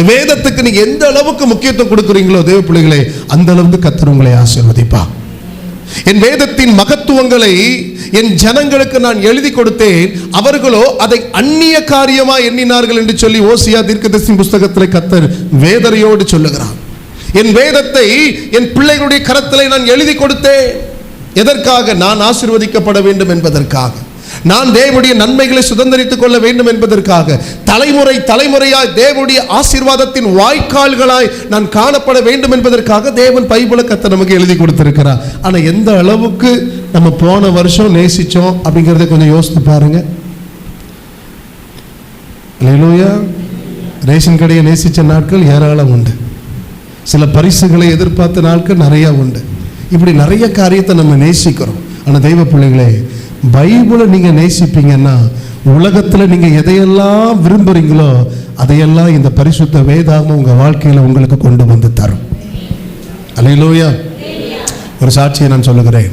இந்த வேதத்துக்கு நீங்க எந்த அளவுக்கு முக்கியத்துவம் கொடுக்குறீங்களோ தேவ பிள்ளைகளே அந்த அளவுக்கு கத்தர் உங்களை ஆசீர்வதிப்பா என் வேதத்தின் மகத்துவங்களை என் ஜனங்களுக்கு நான் எழுதி கொடுத்தேன். அவர்களோ அதை அந்நிய காரியமா எண்ணினார்கள் என்று சொல்லி ஓசியா தீர்க்கதர்சி புஸ்தகத்தில் கத்தர் வேதனையோடு சொல்லுகிறார். என் வேதத்தை என் பிள்ளைகளுடைய கரத்திலே நான் எழுதி கொடுத்தேன். எதற்காக நான் ஆசிர்வதிக்கப்பட வேண்டும் என்பதற்காக. நான் தேவனுடைய நன்மைகளை சுதந்திரித்துக் கொள்ள வேண்டும் என்பதற்காக தலைமுறை தலைமுறையாய் தேவனுடைய ஆசீர்வாதத்தின் வாய்க்கால்களாய் நான் காணப்பட வேண்டும் என்பதற்காக தேவன் பைபிளை கத்த நமக்கு எழுதி கொடுத்திருக்கிறார். ஆனால் எந்த அளவுக்கு நம்ம போன வருஷம் நேசிச்சோம் அப்படிங்கிறத கொஞ்சம் யோசித்து பாருங்க. அல்லேலூயா ரேஷன் கடையை நேசித்த நாட்கள் ஏராளம் உண்டு. சில பரிசுகளை எதிர்பார்த்த நாட்கள் நிறையா உண்டு. இப்படி நிறைய காரியத்தை நம்ம நேசிக்கிறோம். ஆனால் தெய்வ பிள்ளைகளே பைபிளை நீங்கள் நேசிப்பீங்கன்னா உலகத்தில் நீங்கள் எதையெல்லாம் விரும்புகிறீங்களோ அதையெல்லாம் இந்த பரிசுத்த வேதாகம் உங்கள் வாழ்க்கையில் உங்களுக்கு கொண்டு வந்து தரும். அலையிலோயா. ஒரு சாட்சியை நான் சொல்லுகிறேன்.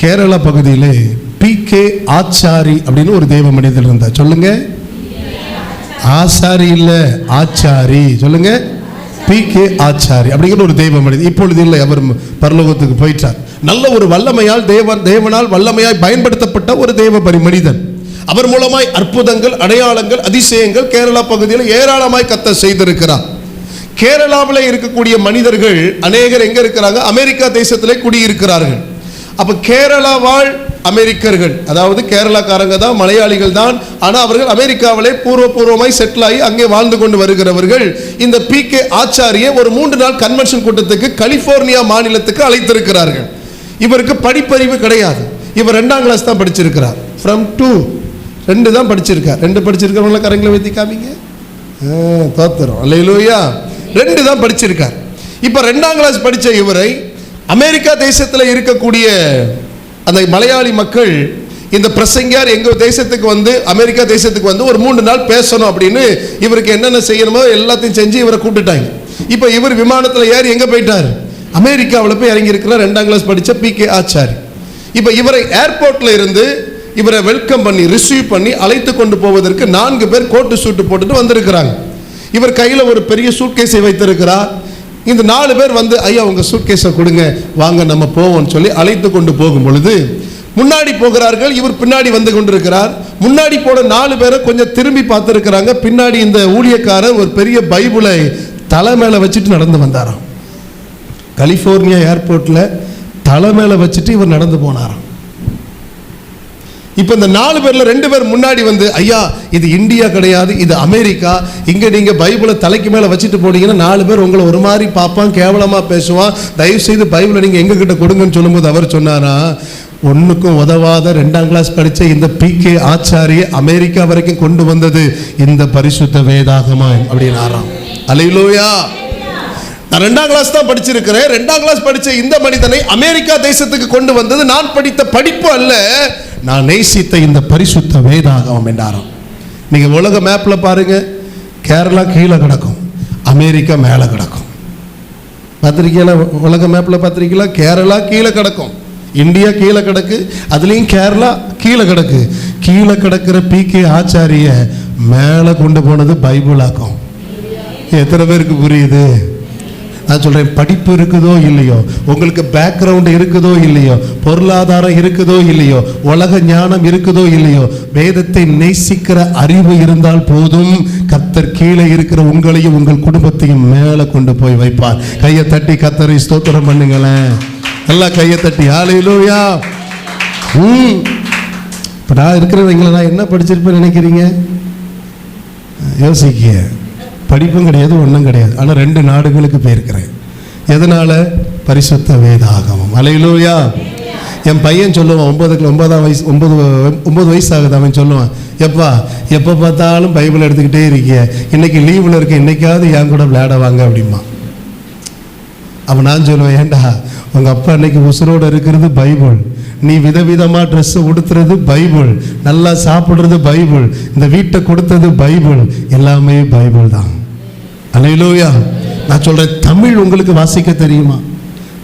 கேரளா பகுதியிலே பி கே ஆச்சாரி அப்படின்னு ஒரு தெய்வ மனிதர் இருந்தார். சொல்லுங்க. ஆசாரி இல்லை ஆச்சாரி. சொல்லுங்க. பி கே ஆச்சாரி அப்படிங்கிற ஒரு தெய்வ மனிதர். இப்பொழுது இல்லை அவர் பரலோகத்துக்கு போயிட்டார். நல்ல ஒரு வல்லமையால் தேவன் தேவனால் வல்லமையாய் பயன்படுத்தப்பட்ட ஒரு தேவ மனிதன். அவர் மூலமாய் அற்புதங்கள் அடையாளங்கள் அதிசயங்கள் கேரளா பகுதியில் ஏராளமாய் கத்த செய்திருக்கிறார். கேரளாவில் இருக்கக்கூடிய மனிதர்கள் அநேகர் எங்க இருக்கிறாங்க? அமெரிக்கா தேசத்திலே குடியிருக்கிறார்கள். அப்ப கேரளா வாழ் அமெரிக்கர்கள். அதாவது கேரளாக்காரங்க தான் மலையாளிகள் தான். ஆனால் அவர்கள் அமெரிக்காவிலே பூர்வபூர்வமாய் செட்டில் ஆகி அங்கே வாழ்ந்து கொண்டு வருகிறவர்கள். இந்த பி கே ஆச்சாரிய ஒரு மூன்று நாள் கன்வென்ஷன் கூட்டத்துக்கு கலிபோர்னியா மாநிலத்துக்கு அழைத்திருக்கிறார்கள். இவருக்கு படிப்பறிவு கிடையாது. இவர் ரெண்டாம் கிளாஸ் தான் படிச்சிருக்கிறார். ஃப்ரம் டூ ரெண்டு தான் படிச்சிருக்கார். ரெண்டு படிச்சிருக்கிறவங்கள கரங்களை வைத்தி காமிங்க. தோத்துறோம் அல்லையிலூயா ரெண்டு தான் படிச்சிருக்கார். இப்போ ரெண்டாம் கிளாஸ் படித்த இவரை அமெரிக்கா தேசத்தில் இருக்கக்கூடிய அந்த மலையாளி மக்கள் இந்த பிரசங்கியார் எங்கள் தேசத்துக்கு வந்து அமெரிக்கா தேசத்துக்கு வந்து ஒரு மூணு நாள் பேசணும் அப்படின்னு இவருக்கு என்னென்ன செய்யணுமோ எல்லாத்தையும் செஞ்சு இவரை கூப்பிட்டுட்டாங்க. இப்போ இவர் விமானத்தில் ஏறி எங்கே போயிட்டார்? அமெரிக்காவில் போய் இறங்கியிருக்கிறார் ரெண்டாம் கிளாஸ் படித்த பி கே ஆச்சாரி. இப்போ இவரை ஏர்போர்ட்ல இருந்து இவரை வெல்கம் பண்ணி ரிசீவ் பண்ணி அழைத்து கொண்டு போவதற்கு நான்கு பேர் கோட்டு சூட்டு போட்டுட்டு வந்திருக்கிறாங்க. இவர் கையில் ஒரு பெரிய சூட்கேஸை வைத்திருக்கிறார். இந்த நாலு பேர் வந்து ஐயா உங்கள் சூட்கேஸை கொடுங்க வாங்க நம்ம போவோம்னு சொல்லி அழைத்து கொண்டு போகும் பொழுது முன்னாடி போகிறார்கள் இவர் பின்னாடி வந்து கொண்டிருக்கிறார். முன்னாடி போன நாலு பேரை கொஞ்சம் திரும்பி பார்த்துருக்கிறாங்க. பின்னாடி இந்த ஊழியக்காரர் ஒரு பெரிய பைபிளை தலை மேலே வச்சுட்டு நடந்து வந்தாராம். கலிஃபோர்னியா ஏர்போர்ட்டில் தலை மேலே வச்சுட்டு இவர் நடந்து போனாராம். இப்போ இந்த நாலு பேரில் ரெண்டு பேர் முன்னாடி வந்து ஐயா இது இந்தியா கிடையாது இது அமெரிக்கா இங்கே நீங்கள் பைபிளை தலைக்கு மேலே வச்சுட்டு போனீங்கன்னா நாலு பேர் உங்களை ஒரு மாதிரி பார்ப்பான் கேவலமாக பேசுவான். தயவு செய்து பைபிளை நீங்கள் எங்ககிட்ட கொடுங்கன்னு சொல்லும்போது அவர் சொன்னாரா ஒன்றுக்கும் உதவாத ரெண்டாம் கிளாஸ் படித்த இந்த பி கே ஆச்சாரிய அமெரிக்கா வரைக்கும் கொண்டு வந்தது இந்த பரிசுத்த வேதாகமா அப்படின்னு ஆறாம் அலையிலோயா! நான் ரெண்டாம் கிளாஸ் தான் படிச்சிருக்கிறேன். ரெண்டாம் கிளாஸ் படித்த இந்த மனிதனை அமெரிக்கா தேசத்துக்கு கொண்டு வந்தது நான் படித்த படிப்பு அல்ல. நான் நேசித்த இந்த பரிசுத்த வேதாகமம் என்றாராம். நீங்கள் உலக மேப்பில் பாருங்க. கேரளா கீழே கிடக்கும். அமெரிக்கா மேலே கிடக்கும். பார்த்துருக்கீங்களா? உலக மேப்பில் பார்த்துருக்கீங்களா? கேரளா கீழே கிடக்கும். இந்தியா கீழே கிடக்கு. அதுலேயும் கேரளா கீழே கிடக்கு. கீழே கிடக்கிற பி கே ஆச்சாரிய மேலே கொண்டு போனது பைபிளாக்கும். எத்தனை பேருக்கு புரியுது? நான் சொல்றேன் படிப்பு இருக்குதோ இல்லையோ உங்களுக்கு பேக்ரவுண்ட் இருக்குதோ இல்லையோ பொருளாதாரம் இருக்குதோ இல்லையோ உலக ஞானம் இருக்குதோ இல்லையோ வேதத்தை நேசிக்கிற அறிவு இருந்தால் போதும். கத்தர் கீழே இருக்கிற உங்களையும் உங்கள் குடும்பத்தையும் மேலே கொண்டு போய் வைப்பார். கையை தட்டி கத்தரை ஸ்தோத்திரம் பண்ணுங்களேன். நல்லா கையை தட்டி ஆலையிலோயா ம். இப்போ நான் இருக்கிறவங்களை நான் என்ன படிச்சிருப்பேன்னு நினைக்கிறீங்க? யோசிக்க படிப்பும் கிடையாது ஒன்றும் கிடையாது. ஆனால் ரெண்டு நாடுகளுக்கு போயிருக்கிறேன். எதனால்? பரிசுத்த வேதாகமம். அலையிலூயா. என் பையன் சொல்லுவான் ஒன்பதுக்கு ஒன்பதாம் வயசு ஒன்பது ஒன்பது வயசு ஆகுது அவன் சொல்லுவான் எப்பா எப்போ பார்த்தாலும் பைபிள் எடுத்துக்கிட்டே இருக்கிய. இன்னைக்கு லீவில் இருக்க இன்னைக்காவது என் கூட விளையாட வாங்க அப்படிமா அவன் நான் சொல்லுவேன் ஏண்டா உங்கள் அப்பா இன்னைக்கு உசுரோடு இருக்கிறது பைபிள். நீ விதவிதமாக ட்ரெஸ்ஸு உடுத்துறது பைபிள். நல்லா சாப்பிட்றது பைபிள். இந்த வீட்டை கொடுத்தது பைபிள். எல்லாமே பைபிள் தான். அலையிலோயா நான் சொல்கிறேன் தமிழ் உங்களுக்கு வாசிக்க தெரியுமா?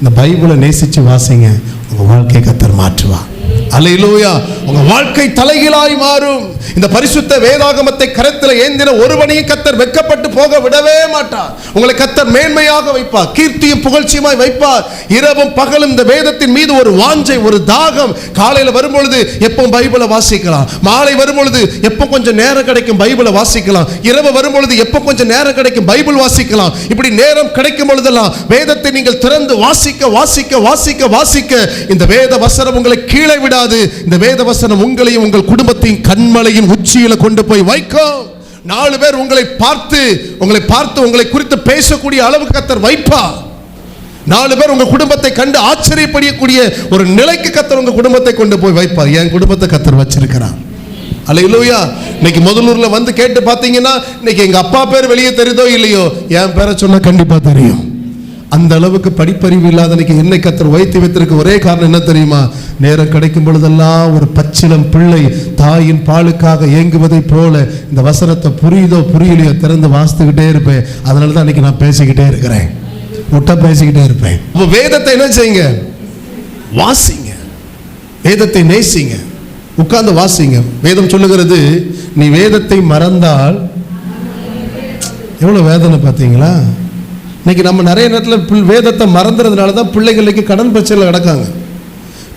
இந்த பைபிளை நேசித்து வாசிங்க உங்கள் வாழ்க்கை கத்தர் மாற்றுவா அலையிலோயா உங்க வாழ்க்கை தலைகீழாய் மாறும். இந்த பரிசுத்த வேதாகமத்தை கரத்தில் ஏந்தின ஒருவனையும் கத்தர் வெட்கப்பட்டு போக விடவே மாட்டார். உங்களை கத்தர் மேன்மையாக வைப்பார். கீர்த்தியும் புகழ்ச்சியுமாய் வைப்பார். இரவும் பகலும் இந்த வேதத்தின் மீது ஒரு வாஞ்சை ஒரு தாகம் காலையில வரும்பொழுது எப்போ பைபிளை வாசிக்கலாம். மாலை வரும்பொழுது எப்போ கொஞ்சம் நேரம் கிடைக்கும் பைபிளை வாசிக்கலாம். இரவு வரும்பொழுது எப்போ கொஞ்சம் நேரம் கிடைக்கும் பைபிள் வாசிக்கலாம். இப்படி நேரம் கிடைக்கும் பொழுதெல்லாம் வேதத்தை நீங்கள் திறந்து வாசிக்க வாசிக்க வாசிக்க வாசிக்க இந்த வேத வசனம் உங்களை கீழே விட முடியாது. இந்த வேத வசனம் உங்களையும் உங்கள் குடும்பத்தையும் கண்மலையின் உச்சியில கொண்டு போய் வைக்கும் நாலு பேர் உங்களை பார்த்து உங்களை பார்த்து உங்களை குறித்து பேசக்கூடிய அளவுக்கு கத்தர் வைப்பா. நாலு பேர் உங்க குடும்பத்தை கண்டு ஆச்சரியப்படக்கூடிய ஒரு நிலைக்கு கத்தர் உங்க குடும்பத்தை கொண்டு போய் வைப்பார். என் குடும்பத்தை கத்தர் வச்சிருக்கிறார். அல்லையா இன்னைக்கு முதலூர்ல வந்து கேட்டு பார்த்தீங்கன்னா இன்னைக்கு எங்க அப்பா பேர் வெளியே தெரியுதோ இல்லையோ? என் பேரை சொன்னா கண்டிப்பா தெரியும். அந்த அளவுக்கு படிப்பறிவு இல்லாத இன்னைக்கு என்னை கத்தர் வைத்து வைத்திருக்க ஒரே காரணம் என்ன தெரியுமா? நேரம் கிடைக்கும் பொழுதெல்லாம் ஒரு பச்சிலம் பிள்ளை தாயின் பாலுக்காக ஏங்குவதைப் போல இந்த வசனத்தை புரியுதோ புரியலையோ திறந்து வாசித்துக்கிட்டே இருப்பேன். அதனால தான் இன்னைக்கு நான் பேசிக்கிட்டே இருக்கிறேன். முட்டை பேசிக்கிட்டே இருப்பேன். அப்போ வேதத்தை என்ன செய்யுங்க? வாசிங்க. வேதத்தை நேசிங்க. உட்கார்ந்து வாசிங்க. வேதம் சொல்லுகிறது நீ வேதத்தை மறந்தால் எவ்வளவு வேதனை பார்த்தீங்களா? இன்னைக்கு நம்ம நிறைய நேரத்தில் வேதத்தை மறந்துறதுனால தான் பிள்ளைகளுக்கு கடன் பிரச்சனையில் கிடக்காங்க.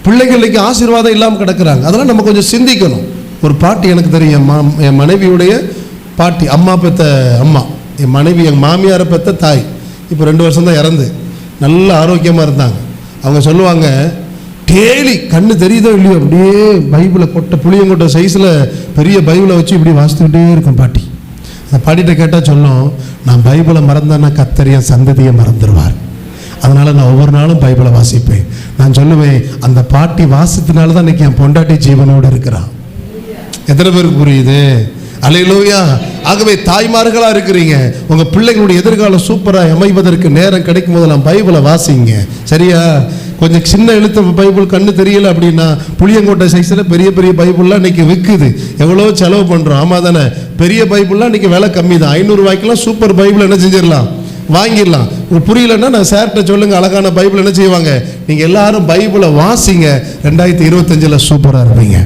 பிள்ளைகளுக்கு ஆசீர்வாதம் இல்லாமல் கிடக்கிறாங்க. அதெல்லாம் நம்ம கொஞ்சம் சிந்திக்கணும். ஒரு பாட்டி எனக்கு தெரியும் என் என் மனைவியுடைய பாட்டி அம்மா பெத்த அம்மா என் மனைவி என் மாமியாரை பெத்த தாய். இப்போ ரெண்டு வருஷம் தான் இறந்து. நல்ல ஆரோக்கியமாக இருந்தாங்க. அவங்க சொல்லுவாங்க டேலி கண்ணு தெரியுதோ இல்லையோ? அப்படியே பைபிளை கொட்டை புளியங்கொட்டை சைஸில் பெரிய பைபிளை வச்சு இப்படி வாசித்துக்கிட்டே இருக்கும் பாட்டி. அந்த பாட்டிகிட்ட கேட்டால் சொல்லும் நான் பைபிளை மறந்தேன்னா கத்தரிய சந்ததியை மறந்துடுவார் அதனால் நான் ஒவ்வொரு நாளும் பைபிளை வாசிப்பேன். நான் சொல்லுவேன் அந்த பாட்டி வாசித்தனால தான் இன்னைக்கு என் பொண்டாட்டி ஜீவனோடு இருக்கிறான். எத்தனை பேருக்கு புரியுது? அலையிலோயா ஆகவே தாய்மார்களாக இருக்கிறீங்க. உங்கள் பிள்ளைங்களுடைய எதிர்காலம் சூப்பராக அமைவதற்கு நேரம் கிடைக்கும் போதெல்லாம் பைபிளை வாசிங்க. சரியா? கொஞ்சம் சின்ன எழுத்து பைபிள் கண்ணு தெரியல அப்படின்னா புளியங்கோட்டை சைஸில் பெரிய பெரிய பைபிள்லாம் இன்னைக்கு விற்குது எவ்வளோ செலவு பண்ணுறோம் ஆமாம் தானே? பெரிய பைபிள்லாம் இன்னைக்கு விலை கம்மி தான் ஐநூறுரூவாய்க்கெல்லாம் சூப்பர் பைபிள் என்ன செஞ்சிடலாம்? வாங்கிடலாம். புரியலன்னா நான் சார்கிட்ட சொல்லுங்கள் அழகான பைபிள் என்ன செய்வாங்க? நீங்கள் எல்லாரும் பைபிளை வாசிங்க. ரெண்டாயிரத்தி இருபத்தஞ்சில் சூப்பராக இருப்பீங்க.